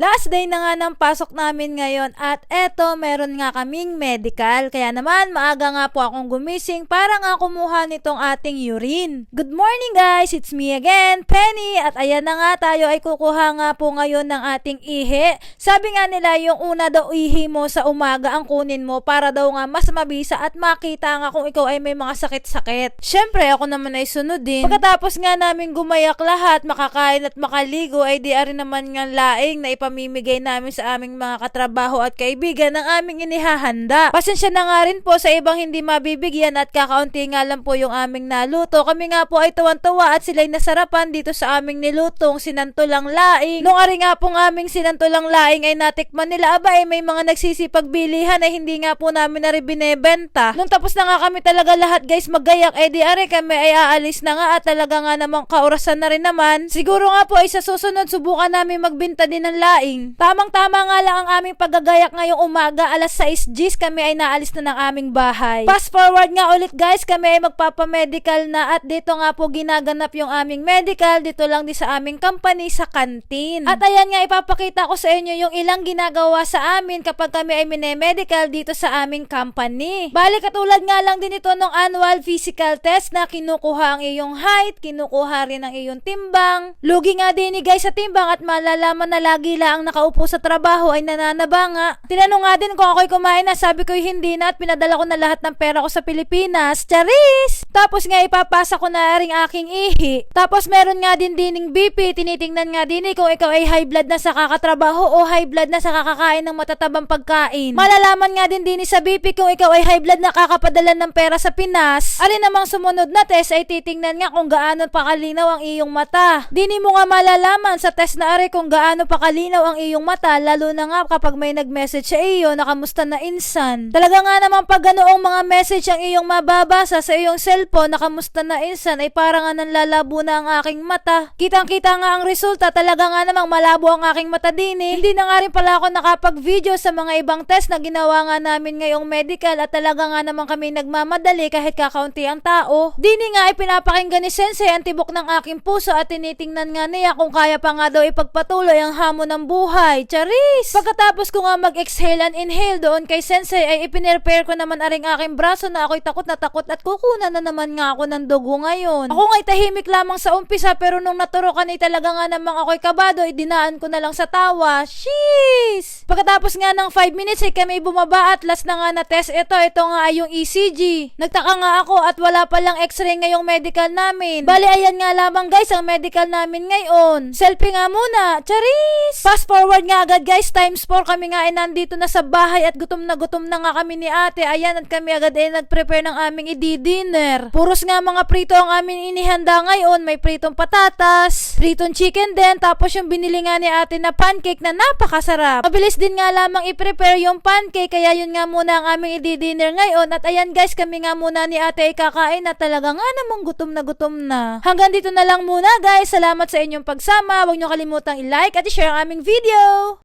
Last day na nga ng pasok namin ngayon at eto meron nga kaming medical. Kaya naman maaga nga po akong gumising para nga kumuha nitong ating urine. Good morning guys! It's me again, Penny! At ayan na nga tayo ay kukuha nga po ngayon ng ating ihi. Sabi nga nila yung una daw ihi mo sa umaga ang kunin mo para daw nga mas mabisa at makita nga kung ikaw ay may mga sakit-sakit. Syempre ako naman ay sunod din. Pagkatapos nga namin gumayak lahat, makakain at makaligo ay di naman nga laing na ipamimigay namin sa aming mga katrabaho at kaibigan ng aming inihahanda. Pasensya na nga rin po sa ibang hindi mabibigyan at kakaunti nga lang po yung aming naluto. Kami nga po ay tuwan-tuwa at sila'y nasarapan dito sa aming nilutong sinantulang laing. Nung ari nga pong aming sinantulang laing ay natikman nila, aba ay may mga nagsisipagbilihan ay hindi nga po namin na rin binebenta. Nung tapos na nga kami talaga lahat guys magayak, eh di ari kami ay aalis na nga at talaga nga namang kaurasan na rin naman. Siguro nga po ay sa susunod subukan namin magbenta din ng laing. Tamang-tama nga lang ang aming paggagayak ngayong umaga, alas 6 Gs kami ay naalis na ng aming bahay. Fast forward nga ulit guys, kami ay magpapamedical na at dito nga po ginaganap yung aming medical dito lang di sa aming company sa kantin. At ayan nga ipapakita ko sa inyo yung ilang ginagawa sa amin kapag kami ay minemedical dito sa aming company. Bali katulad nga lang din ito ng annual physical test na kinukuha ang iyong height, kinukuha rin ang iyong timbang. Lugi nga din ni guys sa timbang at malalaman na lagi lang ang nakaupo sa trabaho ay nananaba nga. Tinanong nga din kung ako'y kumain na, sabi ko hindi na at pinadala ko na lahat ng pera ko sa Pilipinas. Charis! Tapos nga ipapasa ko na ring aking ihi. Tapos meron nga din dining BP, tinitingnan nga din eh kung ikaw ay high blood na sa kakatrabaho o high blood na sa kakakain ng matatabang pagkain. Malalaman nga din din sa BP kung ikaw ay high blood na kakapadala ng pera sa Pinas. Alin namang sumunod na test ay titingnan nga kung gaano pa kalinaw ang iyong mata. Dini mo nga malalaman sa test na ari kung gaano pa kalinaw ang iyong mata lalo na nga kapag may nag-message sa iyo na kamusta na insan. Talaga nga naman pag ganoong mga message ang iyong mababasa sa iyong cellphone na kamusta na insan ay parang nga nanlalabo na ang aking mata. Kitang-kita nga ang resulta talaga nga namang malabo ang aking mata din eh. Hindi na nga rin pala ako nakapag-video sa mga ibang test na ginawa nga namin ngayong medical at talaga nga naman kami nagmamadali kahit kakaunti ang tao. Dini nga ay pinapakinggan ni Sensei ang tibok ng aking puso at tinitingnan nga niya kung kaya pa nga daw ipagpatuloy ang hamon ng buhay. Charis! Pagkatapos ko nga mag-exhale and inhale doon kay Sensei ay ipinrepair ko naman aring aking braso na ako'y takot na takot at kukunan na naman nga ako ng dugo ngayon. Ako nga'y tahimik lamang sa umpisa pero nung naturokan ay talaga nga namang ako'y kabado ay dinaan ko na lang sa tawa. Sheesh! Pagkatapos nga ng 5 minutes ay kami bumaba at last na nga na test ito. Ito nga ay yung ECG. Nagtaka nga ako at wala palang x-ray ngayong medical namin. Bali ayan nga lamang guys ang medical namin ngayon. Selfie nga muna. Charis! Fast forward nga agad guys. Times 4 kami nga ay nandito na sa bahay at gutom na gutom na nga kami ni ate. Ayan at kami agad ay nag-prepare ng aming i-dinner. Puros nga mga prito ang amin inihanda ngayon. May pritong patatas, pritong chicken din, tapos yung binili nga ni ate na pancake na napakasarap. Mabilis din nga lamang i-prepare yung pancake, kaya yun nga muna ang aming i-dinner ngayon. At ayan guys, kami nga muna ni ate ay kakain na talaga nga namang gutom na gutom na. Hanggang dito na lang muna guys. Salamat sa inyong pagsama. Huwag nyo kalimutang i-like at i-share ang aming video.